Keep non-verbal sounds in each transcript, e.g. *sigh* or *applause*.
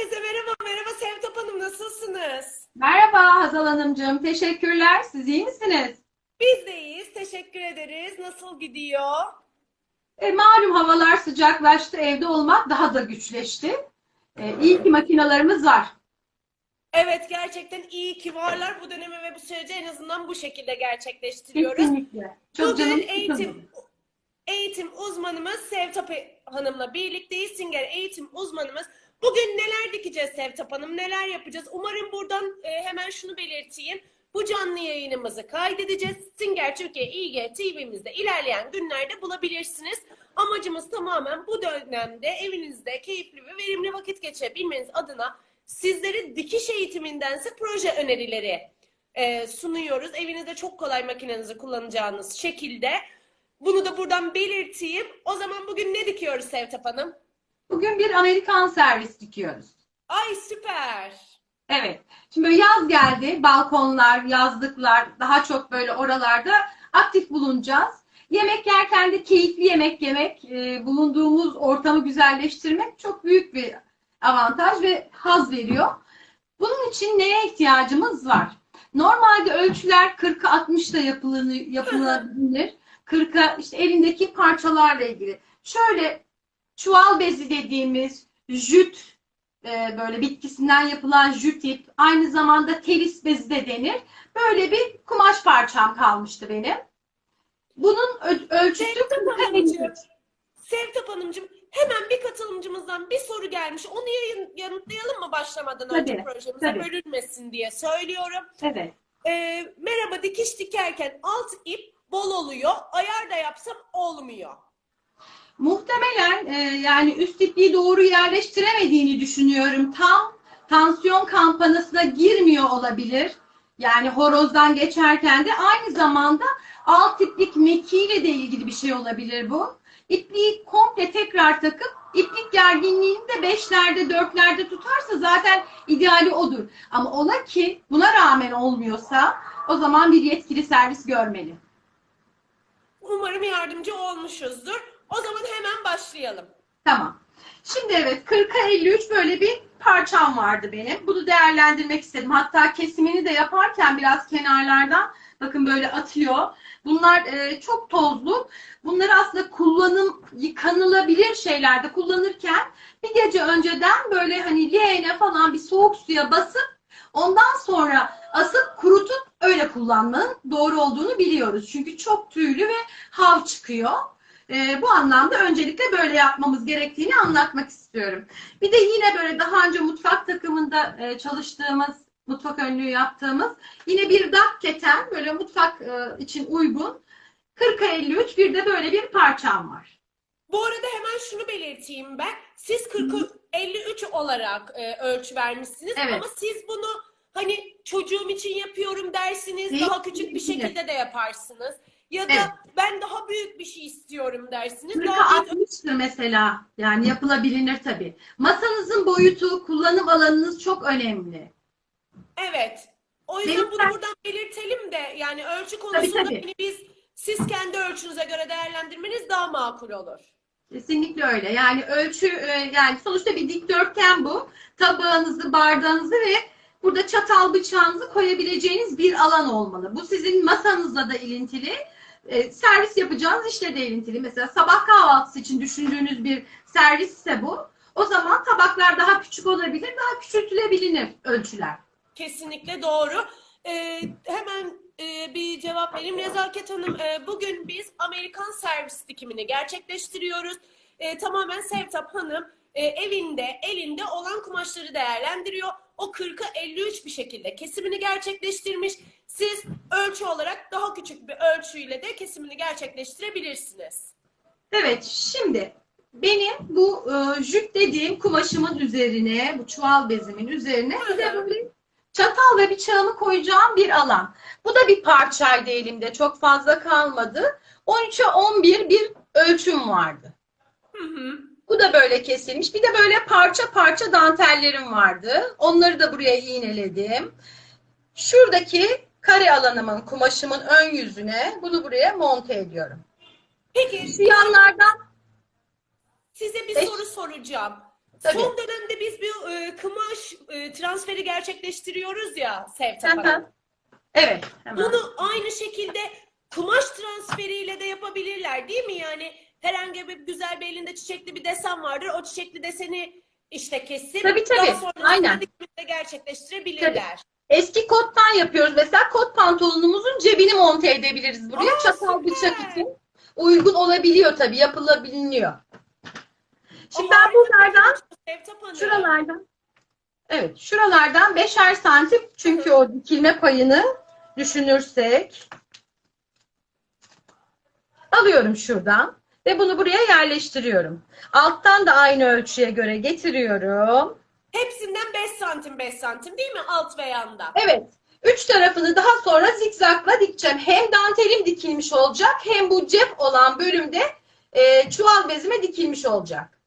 Herkese merhaba, merhaba Sevtap Hanım nasılsınız? Merhaba Hazal Hanımcığım. Teşekkürler. Siz iyi misiniz? Biz de iyiyiz, teşekkür ederiz. Nasıl gidiyor? E, malum havalar sıcaklaştı. Evde olmak daha da güçleşti. E, iyi ki makinalarımız var. Evet, gerçekten iyi ki varlar. Bu dönemi ve bu süreci en azından bu şekilde gerçekleştiriyoruz. Kesinlikle. Çok Bugün eğitim eğitim uzmanımız Sevtap Hanım'la birlikteyiz. Singer eğitim uzmanımız. Bugün neler dikeceğiz Sevtap Hanım, neler yapacağız? Umarım buradan e, hemen şunu belirteyim. Bu canlı yayınımızı kaydedeceğiz. Singer Türkiye İG TV'mizde ilerleyen günlerde bulabilirsiniz. Amacımız tamamen bu dönemde evinizde keyifli ve verimli vakit geçirebilmeniz adına sizleri dikiş eğitimindense proje önerileri e, sunuyoruz. Evinizde çok kolay makinenizi kullanacağınız şekilde. Bunu da buradan belirteyim. O zaman bugün ne dikiyoruz Sevtap Hanım? Bugün bir Amerikan servis dikiyoruz. Ay süper. Evet. Şimdi böyle yaz geldi. Balkonlar, yazlıklar daha çok böyle oralarda aktif bulunacağız. Yemek yerken de keyifli yemek yemek, e, bulunduğumuz ortamı güzelleştirmek çok büyük bir avantaj ve haz veriyor. Bunun için neye ihtiyacımız var? Normalde ölçüler 40'a 60'da yapılır, yapılabilir. 40'a işte elindeki parçalarla ilgili. Şöyle çuval bezi dediğimiz jüt e, böyle bitkisinden yapılan jüt ip aynı zamanda teris bezi de denir. Böyle bir kumaş parçam kalmıştı benim. Bunun ölçüsü Sevtap 40'a Hanımcığım, 53. Sevtap Hanımcığım hemen bir katılımcımızdan bir soru gelmiş. Onu yayın, yanıtlayalım mı başlamadan önce Tabii, projemize tabii. bölünmesin diye söylüyorum. Evet. Ee, merhaba dikiş dikerken alt ip bol oluyor. Ayar da yapsam olmuyor. Muhtemelen e, yani üst ipliği doğru yerleştiremediğini düşünüyorum. Tam tansiyon kampanasına girmiyor olabilir. Yani horozdan geçerken de aynı zamanda alt iplik mekiğiyle de ilgili bir şey olabilir bu. İpliği komple tekrar takıp iplik gerginliğini de beşlerde dörtlerde tutarsa zaten ideali odur. Ama ola ki buna rağmen olmuyorsa o zaman bir yetkili servis görmeli. Umarım yardımcı olmuşuzdur. O zaman hemen başlayalım. Tamam. Şimdi evet 40'a 53 böyle bir parçam vardı benim. Bunu değerlendirmek istedim. Hatta kesimini de yaparken biraz kenarlardan bakın böyle atıyor. Bunlar e, çok tozlu. Bunları aslında kullanım yıkanılabilir şeylerde kullanırken bir gece önceden böyle hani leğene falan bir soğuk suya basıp ondan sonra asıp kurutup öyle kullanmanın doğru olduğunu biliyoruz. Çünkü çok tüylü ve hav çıkıyor. E, bu anlamda öncelikle böyle yapmamız gerektiğini anlatmak istiyorum. Bir de yine böyle daha önce mutfak takımında e, çalıştığımız, mutfak önlüğü yaptığımız yine bir dak keten böyle mutfak e, için uygun 40'a 53 bir de böyle bir parçam var. Bu arada hemen şunu belirteyim ben. Siz 40 53 olarak e, ölçü vermişsiniz Evet. ama siz bunu hani çocuğum için yapıyorum dersiniz, Değil, daha küçük bir şekilde de yaparsınız. Ya da Evet. ben daha büyük bir şey istiyorum dersiniz. 40'a Daha büyük 60'tır mesela. Yani yapılabilir tabii. Masanızın boyutu, kullanım alanınız çok önemli. Evet. O yüzden Benim bunu ben- buradan belirtelim de yani ölçü konusunda tabii. hani biz siz kendi ölçünüze göre değerlendirmeniz daha makul olur. Kesinlikle öyle. Yani ölçü e, yani sonuçta bir dikdörtgen bu. Tabağınızı, bardağınızı ve burada çatal bıçağınızı koyabileceğiniz bir alan olmalı. Bu sizin masanızla da ilintili. E, servis yapacağınız işle de ilintili. Mesela sabah kahvaltısı için düşündüğünüz bir servisse bu. O zaman tabaklar daha küçük olabilir, daha küçültülebilir ölçüler. Kesinlikle doğru. Ee, hemen e, bir cevap vereyim. Nezaket Hanım, e, bugün biz Amerikan servis dikimini gerçekleştiriyoruz. E, tamamen Sevtap Hanım e, evinde, elinde olan kumaşları değerlendiriyor. O 40'a 53 bir şekilde kesimini gerçekleştirmiş. Siz ölçü olarak daha küçük bir ölçüyle de kesimini gerçekleştirebilirsiniz. Evet, şimdi benim bu e, jüt dediğim kumaşımın üzerine, bu çuval bezimin üzerine bir de böyle çatal ve bıçağımı koyacağım bir alan. Bu da bir parçaydı elimde, çok fazla kalmadı. 13'e 11 bir ölçüm vardı. Hı hı. Bu da böyle kesilmiş. Bir de böyle parça parça dantellerim vardı. Onları da buraya iğneledim. Şuradaki kare alanımın, kumaşımın ön yüzüne bunu buraya monte ediyorum. Peki Şu yanlardan size bir Beş- soru soracağım. Tabii. Son dönemde biz bir e, kumaş e, transferi gerçekleştiriyoruz ya Sevtap. Hanım. Evet. Hemen. Bunu aynı şekilde kumaş transferiyle de yapabilirler değil mi? Yani herhangi bir güzel bir elinde çiçekli bir desen vardır. O çiçekli deseni işte kesip Tabii, tabii. daha sonrasında Aynen. gerçekleştirebilirler. Eski kottan yapıyoruz. Mesela kot pantolonumuzun cebini monte edebiliriz buraya. Aa, Çatal bıçak için. Uygun olabiliyor tabii. Yapılabiliyor. Şimdi ben Hanım. şuralardan evet şuralardan beşer santim çünkü o dikilme payını düşünürsek alıyorum şuradan ve bunu buraya yerleştiriyorum. Alttan da aynı ölçüye göre getiriyorum. Hepsinden 5 santim 5 santim değil mi? Alt ve yanda. Evet. Üç tarafını daha sonra zikzakla dikeceğim. Hem dantelim dikilmiş olacak hem bu cep olan bölümde e, çuval bezime dikilmiş olacak.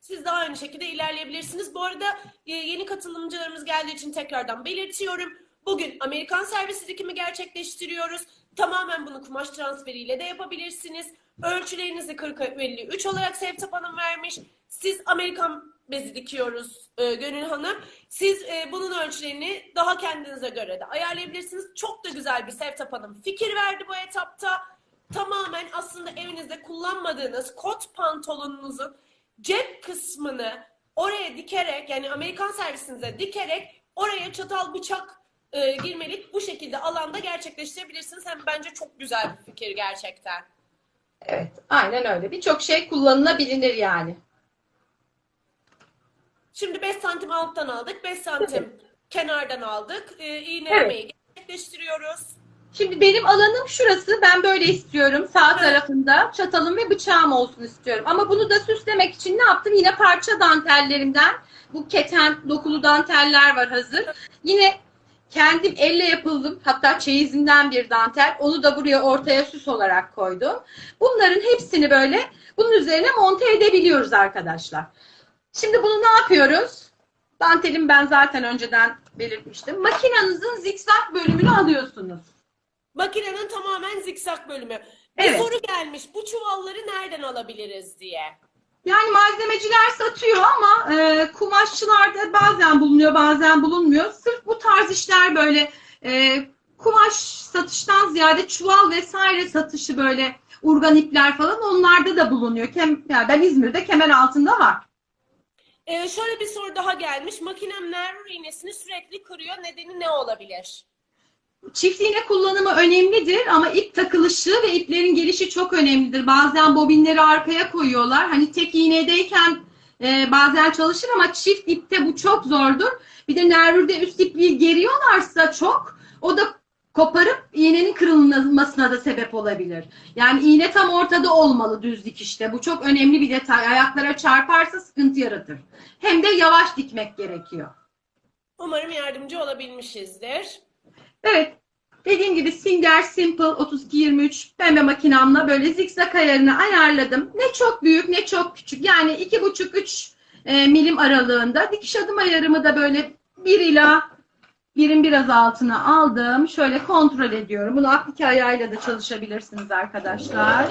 Siz de aynı şekilde ilerleyebilirsiniz. Bu arada e, yeni katılımcılarımız geldiği için tekrardan belirtiyorum. Bugün Amerikan servisi dikimi gerçekleştiriyoruz. Tamamen bunu kumaş transferiyle de yapabilirsiniz. Ölçülerinizi 40'a 53 olarak Sevtap Hanım vermiş. Siz Amerikan bezi dikiyoruz e, Gönül Hanım. Siz e, bunun ölçülerini daha kendinize göre de ayarlayabilirsiniz. Çok da güzel bir Sevtap Hanım fikir verdi bu etapta. Tamamen aslında evinizde kullanmadığınız kot pantolonunuzun cep kısmını oraya dikerek yani Amerikan servisinize dikerek oraya çatal bıçak e, girmelik bu şekilde alanda gerçekleştirebilirsiniz. Hem bence çok güzel bir fikir gerçekten. Evet, aynen öyle. Birçok şey kullanılabilir yani. Şimdi 5 santim alttan aldık, 5 santim kenardan aldık. E, iğnelemeyi gerçekleştiriyoruz. Şimdi benim alanım şurası. Ben böyle istiyorum. Sağ tarafında çatalım ve bıçağım olsun istiyorum. Ama bunu da süslemek için ne yaptım? Yine parça dantellerimden bu keten dokulu danteller var hazır. Yine kendim elle yapıldım. Hatta çeyizimden bir dantel. Onu da buraya ortaya süs olarak koydum. Bunların hepsini böyle bunun üzerine monte edebiliyoruz arkadaşlar. Şimdi bunu ne yapıyoruz? Dantelim ben zaten önceden belirtmiştim. Makinanızın zikzak bölümünü alıyorsunuz. Makinenin tamamen zikzak bölümü. Bir Evet. soru gelmiş. Bu çuvalları nereden alabiliriz diye. Yani malzemeciler satıyor ama e, kumaşçılarda bazen bulunuyor bazen bulunmuyor. Sırf bu tarz işler böyle e, kumaş satıştan ziyade çuval vesaire satışı böyle urgan ipler falan onlarda da bulunuyor. Kem, yani ben İzmir'de kemer altında var. Ee, şöyle bir soru daha gelmiş. Makinem nervur iğnesini sürekli kırıyor. Nedeni ne olabilir? Çift iğne kullanımı önemlidir ama ip takılışı ve iplerin gelişi çok önemlidir. Bazen bobinleri arkaya koyuyorlar. Hani tek iğnedeyken e, bazen çalışır ama çift ipte bu çok zordur. Bir de nervürde üst ipliği geriyorlarsa çok o da koparıp iğnenin kırılmasına da sebep olabilir. Yani iğne tam ortada olmalı düz dikişte. Bu çok önemli bir detay. Ayaklara çarparsa sıkıntı yaratır. Hem de yavaş dikmek gerekiyor. Umarım yardımcı olabilmişizdir. Evet. Dediğim gibi Singer Simple 3223 pembe makinamla böyle zikzak ayarını ayarladım. Ne çok büyük ne çok küçük. Yani 2,5-3 e, milim aralığında. Dikiş adım ayarımı da böyle 1 ila birin biraz altına aldım. Şöyle kontrol ediyorum. Bunu aplike ayağıyla da çalışabilirsiniz arkadaşlar.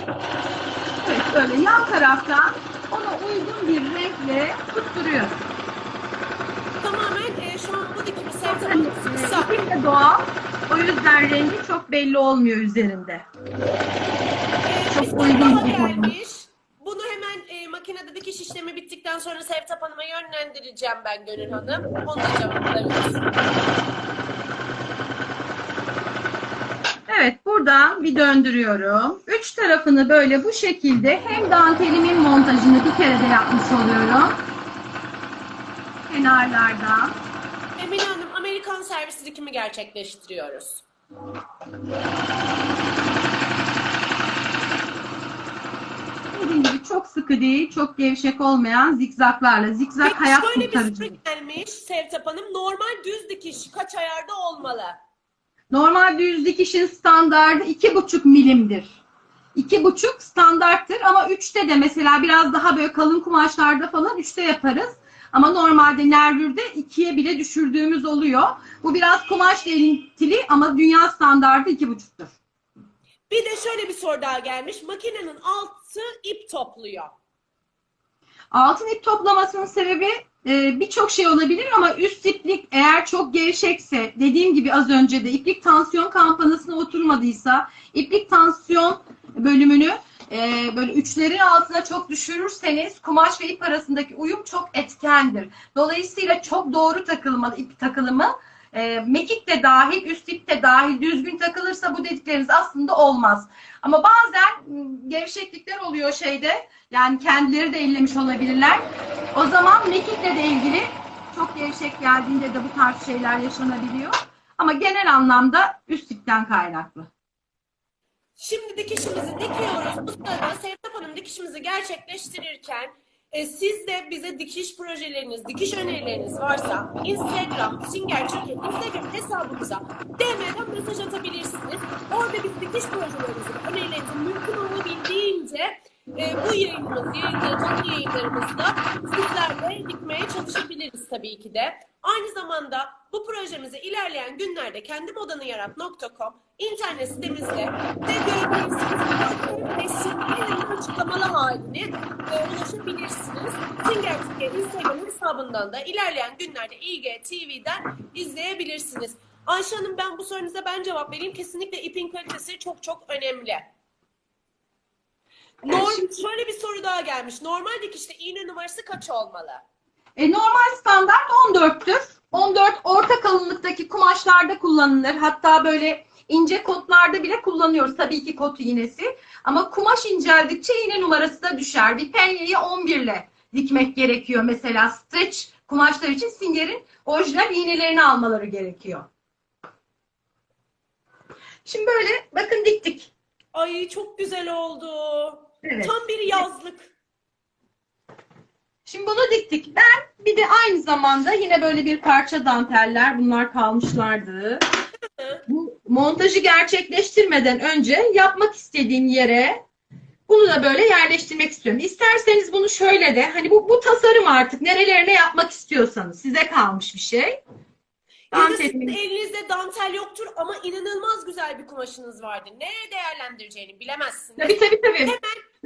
Evet böyle yan taraftan ona uygun bir renkle tutturuyorum. Tamamen e, şu an bu dikimi Hani, e, ipim de doğal. O yüzden rengi çok belli olmuyor üzerinde. Ee, çok uygun gelmiş. Bunu hemen e, makinede dikiş işlemi bittikten sonra Sevtap Hanım'a yönlendireceğim ben Gönül Hanım. Onu da cevaplarız. Evet buradan bir döndürüyorum. Üç tarafını böyle bu şekilde hem dantelimin montajını bir kere de yapmış oluyorum. Kenarlardan. Emine Hanım Amerikan servisi dikimi gerçekleştiriyoruz. Dediğim gibi çok sıkı değil, çok gevşek olmayan zikzaklarla. Zikzak Peki hayat şöyle bir kurtarıcı. soru gelmiş Sevtap Hanım. Normal düz dikiş kaç ayarda olmalı? Normal düz dikişin standardı iki buçuk milimdir. İki buçuk standarttır ama üçte de mesela biraz daha böyle kalın kumaşlarda falan üçte yaparız. Ama normalde nervürde ikiye bile düşürdüğümüz oluyor. Bu biraz kumaş ilintili ama dünya standardı iki buçuktur. Bir de şöyle bir soru daha gelmiş. Makinenin altı ip topluyor. Altın ip toplamasının sebebi e, birçok şey olabilir ama üst iplik eğer çok gevşekse, dediğim gibi az önce de iplik tansiyon kampanasına oturmadıysa, iplik tansiyon bölümünü e, böyle üçlerin altına çok düşürürseniz kumaş ve ip arasındaki uyum çok etkendir. Dolayısıyla çok doğru takılmalı ip takılımı e, mekik de dahil, üst ip de dahil düzgün takılırsa bu dedikleriniz aslında olmaz. Ama bazen gevşeklikler oluyor şeyde. Yani kendileri de ellemiş olabilirler. O zaman mekikle de ilgili çok gevşek geldiğinde de bu tarz şeyler yaşanabiliyor. Ama genel anlamda üst ipten kaynaklı. Şimdi dikişimizi dikiyoruz. Bu sırada Sevtap Hanım dikişimizi gerçekleştirirken e, siz de bize dikiş projeleriniz, dikiş önerileriniz varsa Instagram, Singer Türkiye Instagram hesabımıza DM'den mesaj atabilirsiniz. Orada biz dikiş projelerinizi, önerilerinizi mümkün olabildiğince e, bu yayınımız, yayınlar, canlı yayınlarımızda sizlerle dikmeye çalışabiliriz tabii ki de. Aynı zamanda bu projemizi ilerleyen günlerde kendimodanıyarat.com internet sitemizde de görebilirsiniz. Resimli açıklamalı halini e, ulaşabilirsiniz. Singer Instagram hesabından da ilerleyen günlerde İG TV'den izleyebilirsiniz. Ayşe Hanım ben bu sorunuza ben cevap vereyim. Kesinlikle ipin kalitesi çok çok önemli. Norm, şöyle bir soru daha gelmiş. Normal dikişte iğne numarası kaç olmalı? E, normal standart 14'tür. 14 orta kalınlıktaki kumaşlarda kullanılır. Hatta böyle ince kotlarda bile kullanıyoruz. Tabii ki kot iğnesi. Ama kumaş inceldikçe iğne numarası da düşer. Bir penyeyi 11 ile dikmek gerekiyor. Mesela stretch kumaşlar için Singer'in orijinal iğnelerini almaları gerekiyor. Şimdi böyle bakın diktik. Ay çok güzel oldu. Evet. Tam bir yazlık. Şimdi bunu diktik. Ben bir de aynı zamanda yine böyle bir parça danteller bunlar kalmışlardı. Bu montajı gerçekleştirmeden önce yapmak istediğim yere bunu da böyle yerleştirmek istiyorum. İsterseniz bunu şöyle de hani bu, bu tasarım artık nerelerine yapmak istiyorsanız size kalmış bir şey. Ya da sizin elinizde dantel yoktur ama inanılmaz güzel bir kumaşınız vardır. Nereye değerlendireceğini bilemezsiniz. Tabii tabii tabii.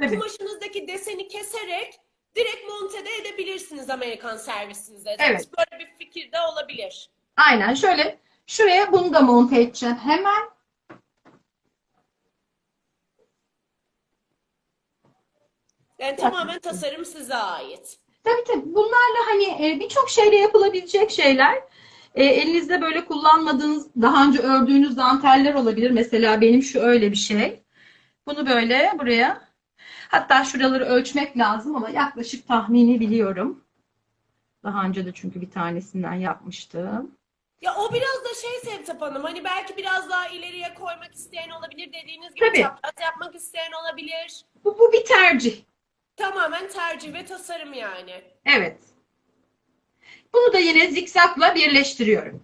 tabii. Kumaşınızdaki deseni keserek direkt monte de edebilirsiniz Amerikan servisinizde. Evet. Böyle bir fikir de olabilir. Aynen şöyle şuraya bunu da monte edeceğim hemen. Yani tamamen tasarım size ait. Tabii tabii. Bunlarla hani e, birçok şeyle yapılabilecek şeyler. E, elinizde böyle kullanmadığınız, daha önce ördüğünüz danteller olabilir. Mesela benim şu öyle bir şey. Bunu böyle buraya. Hatta şuraları ölçmek lazım ama yaklaşık tahmini biliyorum. Daha önce de çünkü bir tanesinden yapmıştım. Ya o biraz da şey Sevtap Hanım hani belki biraz daha ileriye koymak isteyen olabilir dediğiniz gibi Tabii. çapraz yapmak isteyen olabilir. Bu, bu bir tercih. Tamamen tercih ve tasarım yani. Evet. Bunu da yine zikzakla birleştiriyorum.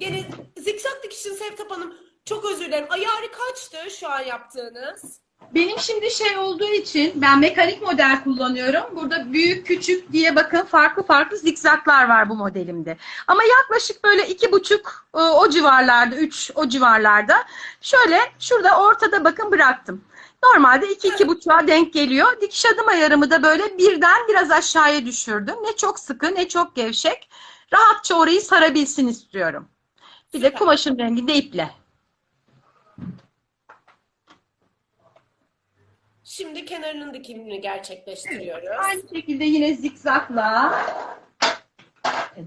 Yani zikzak dikişin Sevtap Hanım çok özür dilerim. Ayarı kaçtı şu an yaptığınız? Benim şimdi şey olduğu için ben mekanik model kullanıyorum. Burada büyük küçük diye bakın farklı farklı zikzaklar var bu modelimde. Ama yaklaşık böyle iki buçuk e, o civarlarda, üç o civarlarda. Şöyle şurada ortada bakın bıraktım. Normalde iki iki buçuğa denk geliyor. Dikiş adım ayarımı da böyle birden biraz aşağıya düşürdüm. Ne çok sıkı ne çok gevşek. Rahatça orayı sarabilsin istiyorum. Bir de kumaşın rengi de iple. Şimdi kenarının dikimini gerçekleştiriyoruz. Aynı şekilde yine zikzakla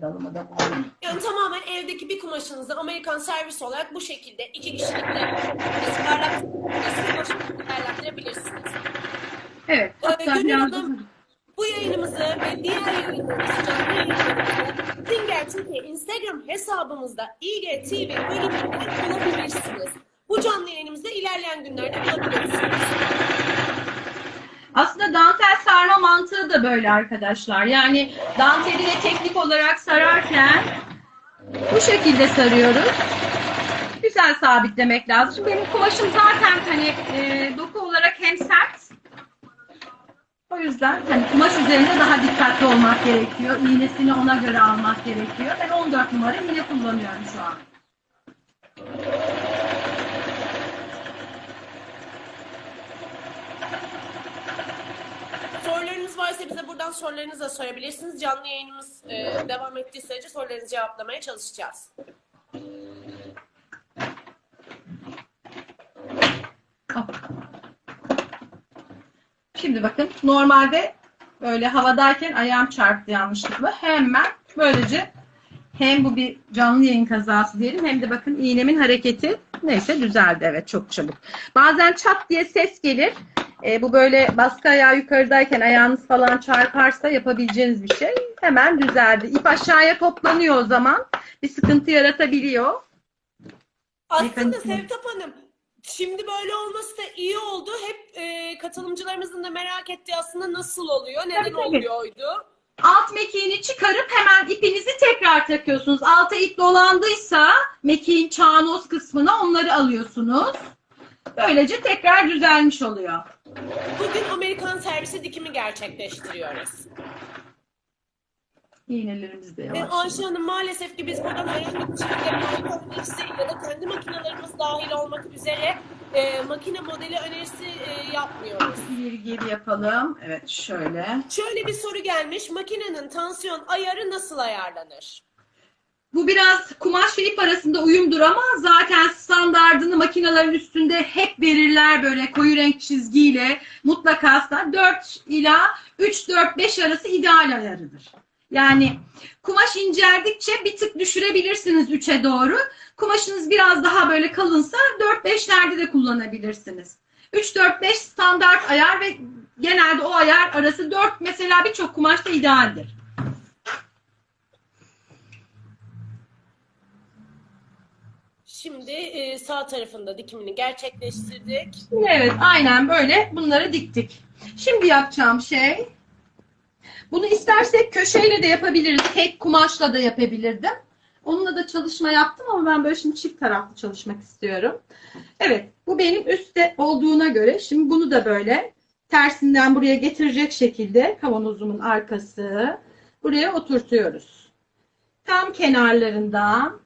da bulayım. Yani tamamen evdeki bir kumaşınızı Amerikan servis olarak bu şekilde iki kişilikle değerlendirebilirsiniz. Evet. Ee, Hatta Gönül biraz Hanım, bu yayınımızı ve diğer yayınlarımızı, canlı yayınlarımızı Singer Türkiye Instagram hesabımızda IGTV bölümünden bulabilirsiniz. Bu canlı yayınımızda ilerleyen günlerde bulabilirsiniz. Aslında dantel sarma mantığı da böyle arkadaşlar. Yani danteli de teknik olarak sararken bu şekilde sarıyoruz. Güzel sabitlemek lazım. Şimdi benim kumaşım zaten hani e, doku olarak hem sert. O yüzden hani kumaş üzerinde daha dikkatli olmak gerekiyor. İğnesini ona göre almak gerekiyor. Ben 14 numara iğne kullanıyorum şu an. Soru Varsa bize buradan sorularınızı da sorabilirsiniz. Canlı yayınımız e, devam ettiği sürece sorularınızı cevaplamaya çalışacağız. Şimdi bakın normalde böyle havadayken ayağım çarptı yanlışlıkla. Hemen böylece hem bu bir canlı yayın kazası diyelim hem de bakın iğnemin hareketi neyse düzeldi evet çok çabuk. Bazen çat diye ses gelir. E, bu böyle baskı ayağı yukarıdayken ayağınız falan çarparsa yapabileceğiniz bir şey. Hemen düzeldi. İp aşağıya toplanıyor o zaman. Bir sıkıntı yaratabiliyor. Aslında. Sevtap Hanım şimdi böyle olması da iyi oldu. Hep e, katılımcılarımızın da merak ettiği aslında nasıl oluyor, neden Tabii, tabii. oluyordu. Alt mekiğini çıkarıp hemen ipinizi tekrar takıyorsunuz. Alta ip dolandıysa mekiğin çağnoz kısmına onları alıyorsunuz. Böylece tekrar düzelmiş oluyor. Bugün Amerikan servisi dikimi gerçekleştiriyoruz. İğnelerimiz de Ve yavaş. Ayşe Hanım maalesef ki biz buradan herhangi bir şekilde marka önerisi ya da kendi makinelerimiz dahil olmak üzere e, makine modeli önerisi e, yapmıyoruz. Bir geri yapalım. Evet şöyle. Şöyle bir soru gelmiş. Makinenin tansiyon ayarı nasıl ayarlanır? Bu biraz kumaş ve ip arasında uyumdur ama zaten standardını makinelerin üstünde hep verirler böyle koyu renk çizgiyle. Mutlaka 4 ila 3-4-5 arası ideal ayarıdır. Yani kumaş incerdikçe bir tık düşürebilirsiniz 3'e doğru. Kumaşınız biraz daha böyle kalınsa 4-5'lerde de kullanabilirsiniz. 3-4-5 standart ayar ve genelde o ayar arası 4 mesela birçok kumaşta idealdir. Şimdi e, sağ tarafında dikimini gerçekleştirdik. Evet, aynen böyle bunları diktik. Şimdi yapacağım şey, bunu istersek köşeyle de yapabiliriz, tek kumaşla da yapabilirdim. Onunla da çalışma yaptım ama ben böyle şimdi çift taraflı çalışmak istiyorum. Evet, bu benim üstte olduğuna göre şimdi bunu da böyle tersinden buraya getirecek şekilde kavanozumun arkası buraya oturtuyoruz. Tam kenarlarından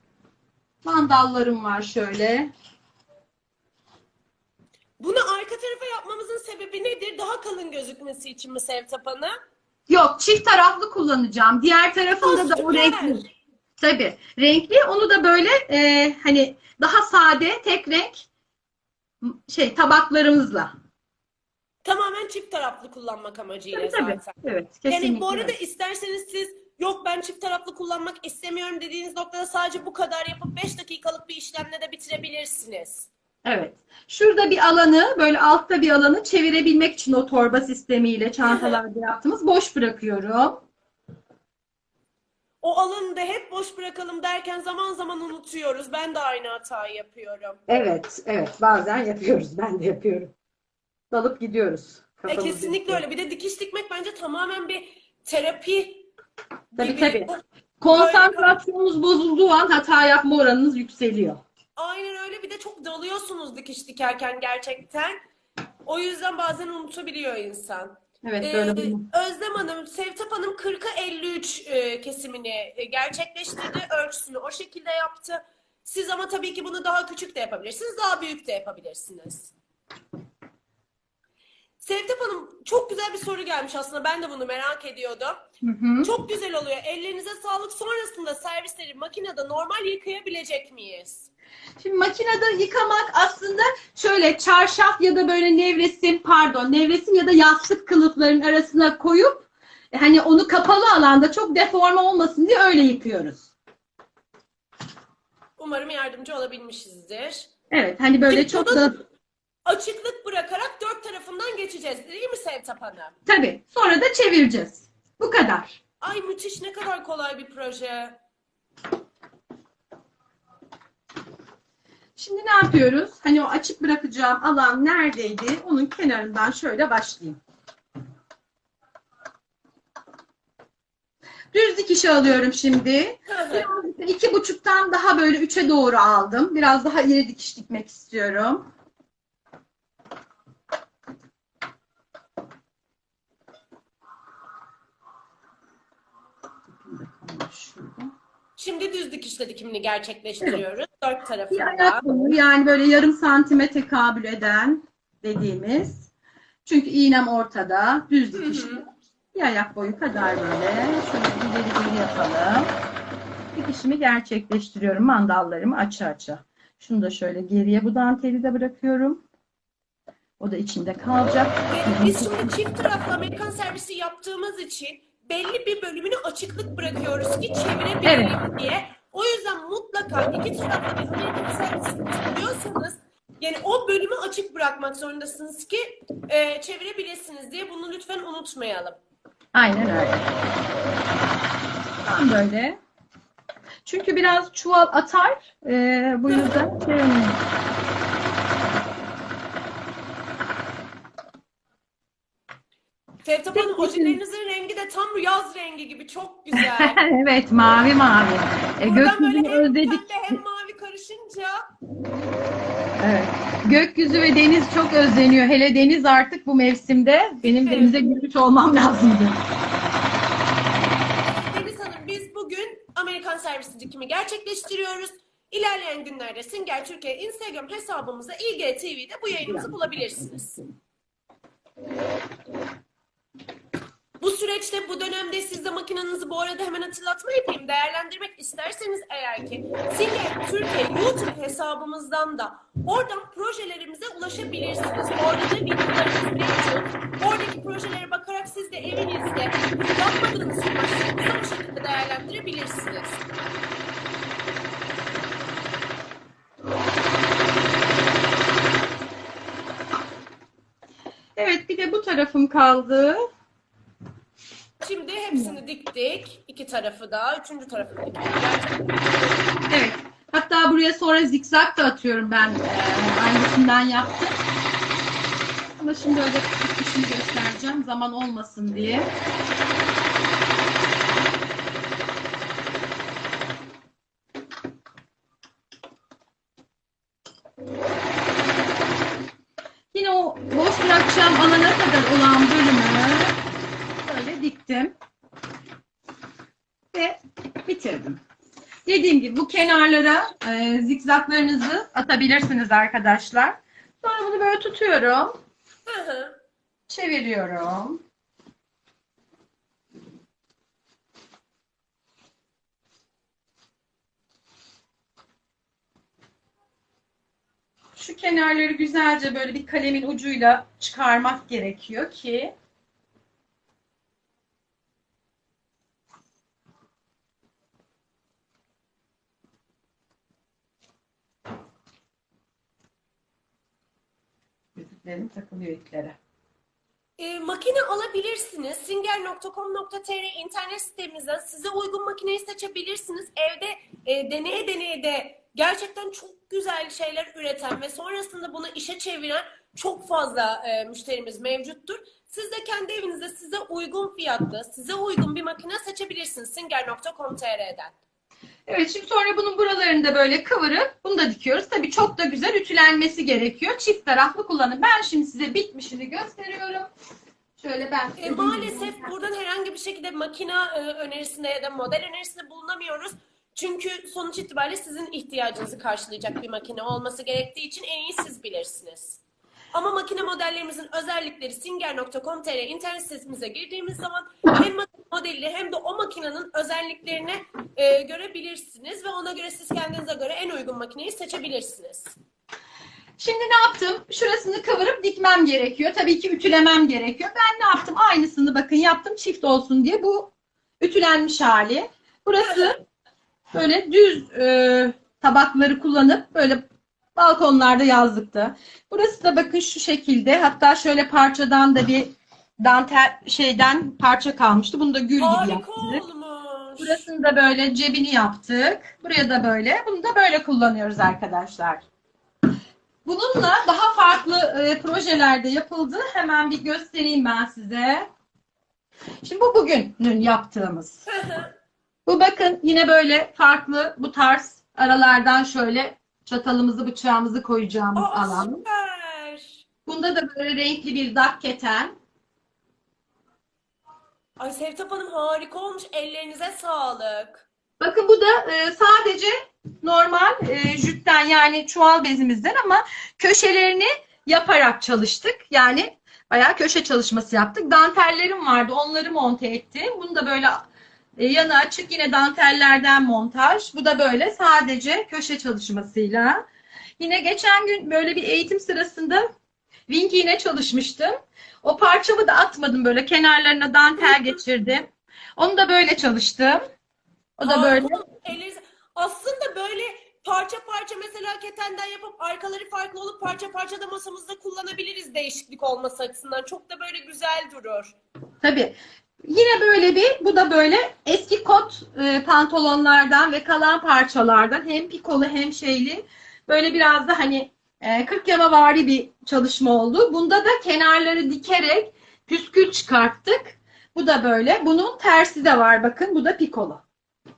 mandallarım var şöyle. Bunu arka tarafa yapmamızın sebebi nedir? Daha kalın gözükmesi için mi Sevtap Hanım? Yok çift taraflı kullanacağım. Diğer tarafında da o renkli. Tabii renkli. Onu da böyle e, hani daha sade tek renk şey tabaklarımızla. Tamamen çift taraflı kullanmak amacıyla Tabii tabii. zaten. Evet kesinlikle. Yani bu arada isterseniz siz yok ben çift taraflı kullanmak istemiyorum dediğiniz noktada sadece bu kadar yapıp 5 dakikalık bir işlemle de bitirebilirsiniz. Evet. Şurada bir alanı böyle altta bir alanı çevirebilmek için o torba sistemiyle çantalarda yaptığımız boş bırakıyorum. O alanı da hep boş bırakalım derken zaman zaman unutuyoruz. Ben de aynı hatayı yapıyorum. Evet, evet. Bazen yapıyoruz. Ben de yapıyorum. Dalıp gidiyoruz. E, kesinlikle yıkıyor. öyle. Bir de dikiş dikmek bence tamamen bir terapi Tabii tabii. Konsantrasyonunuz bozulduğu an hata yapma oranınız yükseliyor. Aynen öyle. Bir de çok dalıyorsunuz dikiş dikerken gerçekten. O yüzden bazen unutabiliyor insan. Evet Ee, bunu. Özlem Hanım, Sevtap Hanım 40'a 53 e, kesimini e, gerçekleştirdi. Ölçüsünü o şekilde yaptı. Siz ama tabii ki bunu daha küçük de yapabilirsiniz, daha büyük de yapabilirsiniz. Sevtap Hanım çok güzel bir soru gelmiş aslında. Ben de bunu merak ediyordum. Hı hı. Çok güzel oluyor. Ellerinize sağlık. Sonrasında servisleri makinede normal yıkayabilecek miyiz? Şimdi makinede yıkamak aslında şöyle çarşaf ya da böyle nevresim pardon nevresim ya da yastık kılıfların arasına koyup e, hani onu kapalı alanda çok deforme olmasın diye öyle yıkıyoruz. Umarım yardımcı olabilmişizdir. Evet hani böyle Şimdi çok da Açıklık bırakarak dört tarafından geçeceğiz. Değil mi Sevtap Hanım? tabii sonra da çevireceğiz. Bu kadar. Ay müthiş ne kadar kolay bir proje. Şimdi ne yapıyoruz? Hani o açık bırakacağım alan neredeydi? Onun kenarından şöyle başlayayım. Düz dikişe alıyorum şimdi. Birazcık da iki buçuktan daha böyle üçe doğru aldım. Biraz daha iri dikiş dikmek istiyorum. Şurada. Şimdi düz dikişle dikimini gerçekleştiriyoruz. Dört Bir tarafından. yani böyle yarım santime tekabül eden dediğimiz. Çünkü iğnem ortada. Düz dikiş. hı. Bir ayak boyu kadar böyle. Şöyle ileri geri yapalım. Dikişimi gerçekleştiriyorum. Mandallarımı açı açı. Şunu da şöyle geriye bu danteli de bırakıyorum. O da içinde kalacak. Biz şimdi çift taraflı Amerikan servisi yaptığımız için belli bir bölümünü açıklık bırakıyoruz ki çevirebilelim diye. O yüzden mutlaka iki taraflı bir Amerikan servisi yapıyorsanız yani o bölümü açık bırakmak zorundasınız ki e, çevirebilirsiniz diye bunu lütfen unutmayalım. Aynen öyle. Tam böyle. Çünkü biraz çuval atar. Ee, bu yüzden şey Sevtap Hanım ojilerinizin rengi de tam yaz rengi gibi çok güzel. *laughs* evet mavi mavi. E, Buradan böyle hem özledik. pembe hem mavi karışınca Evet. Gökyüzü ve deniz çok özleniyor. Hele deniz artık bu mevsimde. Benim Evet. denize girmiş olmam lazımdı. Deniz Hanım biz bugün Amerikan servisi dikimi gerçekleştiriyoruz. İlerleyen günlerde Singer Türkiye Instagram hesabımızda İlge TV'de bu yayınımızı bulabilirsiniz. Bu süreçte bu dönemde siz de makinenizi bu arada hemen hatırlatma yapayım. Değerlendirmek isterseniz eğer ki Singer Türkiye YouTube hesabımızdan da oradan projelerimize ulaşabilirsiniz. Orada da videolarımız mevcut. Oradaki projelere bakarak siz de evinizde yapmadığınız kumaşlarınızı bu şekilde değerlendirebilirsiniz. Evet bir de bu tarafım kaldı. Şimdi hepsini diktik. İki tarafı da, üçüncü tarafı da Evet. Hatta buraya sonra zikzak da atıyorum ben. Ee, aynısından yaptım. Ama şimdi öyle dikişini göstereceğim. Zaman olmasın diye. Yine o boş bırakacağım alana kadar olan bölümü böyle diktim. Ve bitirdim. Dediğim gibi bu kenarlara e, zikzaklarınızı atabilirsiniz arkadaşlar. Sonra bunu böyle tutuyorum. Çeviriyorum. Şu kenarları güzelce böyle bir kalemin ucuyla çıkarmak gerekiyor ki yüzüklerim takılıyor iplere. E, makine alabilirsiniz. Singer.com.tr internet sitemizden size uygun makineyi seçebilirsiniz. Evde e, deneye deneye de gerçekten çok güzel şeyler üreten ve sonrasında bunu işe çeviren çok fazla e, müşterimiz mevcuttur. Siz de kendi evinizde size uygun fiyatlı, size uygun bir makine seçebilirsiniz singer.com.tr'den. Evet şimdi sonra bunun buralarını da böyle kıvırıp bunu da dikiyoruz. Tabii çok da güzel ütülenmesi gerekiyor. Çift taraflı kullanın. Ben şimdi size bitmişini gösteriyorum. Şöyle ben E, maalesef buradan herhangi bir şekilde makina e, önerisinde ya da model önerisinde bulunamıyoruz. Çünkü sonuç itibariyle sizin ihtiyacınızı karşılayacak bir makine olması gerektiği için en iyi siz bilirsiniz. Ama makine modellerimizin özellikleri singer.com.tr internet sitemize girdiğimiz zaman hem modeli hem de o makinenin özelliklerini e, görebilirsiniz ve ona göre siz kendinize göre en uygun makineyi seçebilirsiniz. Şimdi ne yaptım? Şurasını kıvırıp dikmem gerekiyor. Tabii ki ütülemem gerekiyor. Ben ne yaptım? Aynısını bakın yaptım çift olsun diye. Bu ütülenmiş hali. Burası böyle düz e, tabakları kullanıp böyle balkonlarda yazlıkta. Burası da bakın şu şekilde. Hatta şöyle parçadan da bir dantel şeyden parça kalmıştı. Bunu da gül gibi Harika yaptık. olmuş. Burasını da böyle cebini yaptık. Buraya da böyle. Bunu da böyle kullanıyoruz arkadaşlar. Bununla daha farklı e, projelerde yapıldı. Hemen bir göstereyim ben size. Şimdi bu bugünün yaptığımız. *laughs* Bu bakın yine böyle farklı bu tarz aralardan şöyle çatalımızı bıçağımızı koyacağımız Aa, alan. süper. Bunda da böyle renkli bir dak keten. Ay Sevtap Hanım harika olmuş. Ellerinize sağlık. Bakın bu da e, sadece normal e, jütten yani çuval bezimizden ama köşelerini yaparak çalıştık. Yani bayağı köşe çalışması yaptık. Dantellerim vardı. Onları monte ettim. Bunu da böyle e, yanı açık yine dantellerden montaj. Bu da böyle sadece köşe çalışmasıyla. Yine geçen gün böyle bir eğitim sırasında wing iğne çalışmıştım. O parçamı da atmadım böyle kenarlarına dantel geçirdim. Onu da böyle çalıştım. O da böyle. Harika. Elinize- Aslında böyle parça parça mesela ketenden yapıp arkaları farklı olup parça parça da masamızda kullanabiliriz değişiklik olması açısından. Çok da böyle güzel durur. Tabii. Yine böyle bir, bu da böyle eski kot e, pantolonlardan ve kalan parçalardan hem pikolu hem şeyli böyle biraz da hani e, 40 yama vari bir çalışma oldu. Bunda da kenarları dikerek püskül çıkarttık. Bu da böyle. Bunun tersi de var bakın. Bu da pikolu.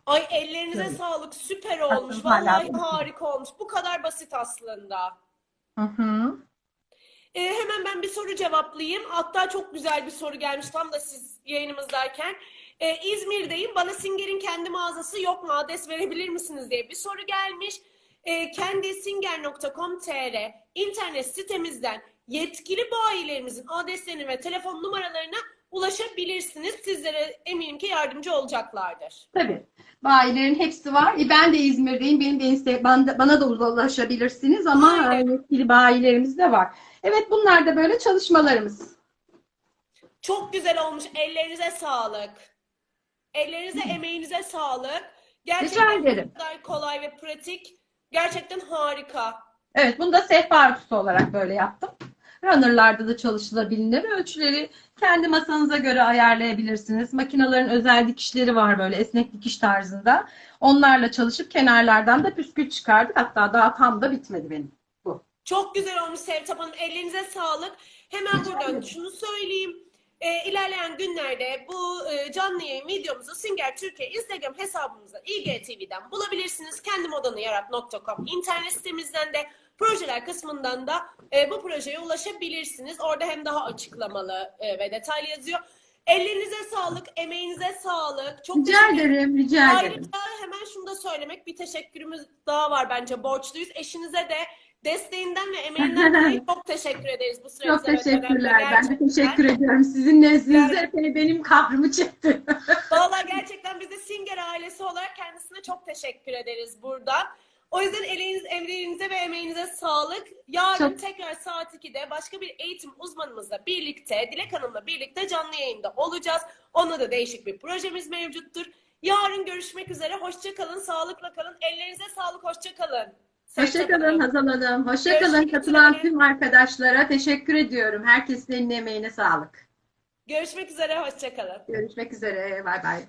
Ay ellerinize Böyle. sağlık. Süper olmuş. Vallahi harika olmuş. Bu kadar basit aslında. Hı hı. Ee, hemen ben bir soru cevaplayayım. Hatta çok güzel bir soru gelmiş tam da siz yayınımızdayken. Ee, İzmir'deyim. Bana Singer'in kendi mağazası yok mu? Adres verebilir misiniz diye bir soru gelmiş. Ee, kendisinger.com.tr internet sitemizden yetkili bayilerimizin adreslerini ve telefon numaralarına ulaşabilirsiniz. Sizlere eminim ki yardımcı olacaklardır. Tabii. Bayilerin hepsi var. E, ben de İzmir'deyim. Benim de Insta- bana, bana da ulaşabilirsiniz ama e, yetkili bayilerimiz de var. Evet bunlar da böyle çalışmalarımız. Çok güzel olmuş. Ellerinize sağlık. Ellerinize, emeğinize sağlık. Gerçekten ederim. bu kadar kolay ve pratik. Gerçekten harika. Evet, bunu da sehpa örtüsü olarak böyle yaptım. Runner'larda da çalışılabilir. Ölçüleri kendi masanıza göre ayarlayabilirsiniz. Makinelerin özel dikişleri var böyle esnek dikiş tarzında. Onlarla çalışıp kenarlardan da püskül çıkardık. Hatta daha tam da bitmedi benim. Bu. Çok güzel olmuş Sevtap Hanım. Ellerinize sağlık. Hemen buradan şunu söyleyeyim. Ee, ilerleyen günlerde bu e, canlı yayın videomuzu Singer Türkiye Instagram hesabımızdan IGTV'den bulabilirsiniz. Kendimodanıyarat.com internet sitemizden de projeler kısmından da e, bu projeye ulaşabilirsiniz. Orada hem daha açıklamalı e, ve detaylı yazıyor. Ellerinize sağlık, emeğinize sağlık. Çok Rica teşekkür ederim, rica ederim. Ayrıca hemen şunu da söylemek bir teşekkürümüz daha var bence borçluyuz. Eşinize de desteğinden ve emeğinden dolayı *laughs* çok teşekkür ederiz bu süreçte. Çok teşekkürler. Ben de teşekkür ediyorum. Sizin nezdinizde epey benim kahrımı çekti. Valla gerçekten biz de Singer ailesi olarak kendisine çok teşekkür ederiz burada. O yüzden eliniz, emrinize ve emeğinize sağlık. Yarın Çok- tekrar saat 2'de başka bir eğitim uzmanımızla birlikte, Dilek Hanım'la birlikte canlı yayında olacağız. Onunla da değişik bir projemiz mevcuttur. Yarın görüşmek üzere. Hoşça kalın, sağlıkla kalın. Ellerinize sağlık, hoşça kalın. Hoşçakalın Hazal Hanım. Hoşçakalın katılan üzere. tüm arkadaşlara. Teşekkür ediyorum. Herkesin eline emeğine sağlık. Görüşmek üzere, hoşça kalın. Görüşmek üzere. Bay bay.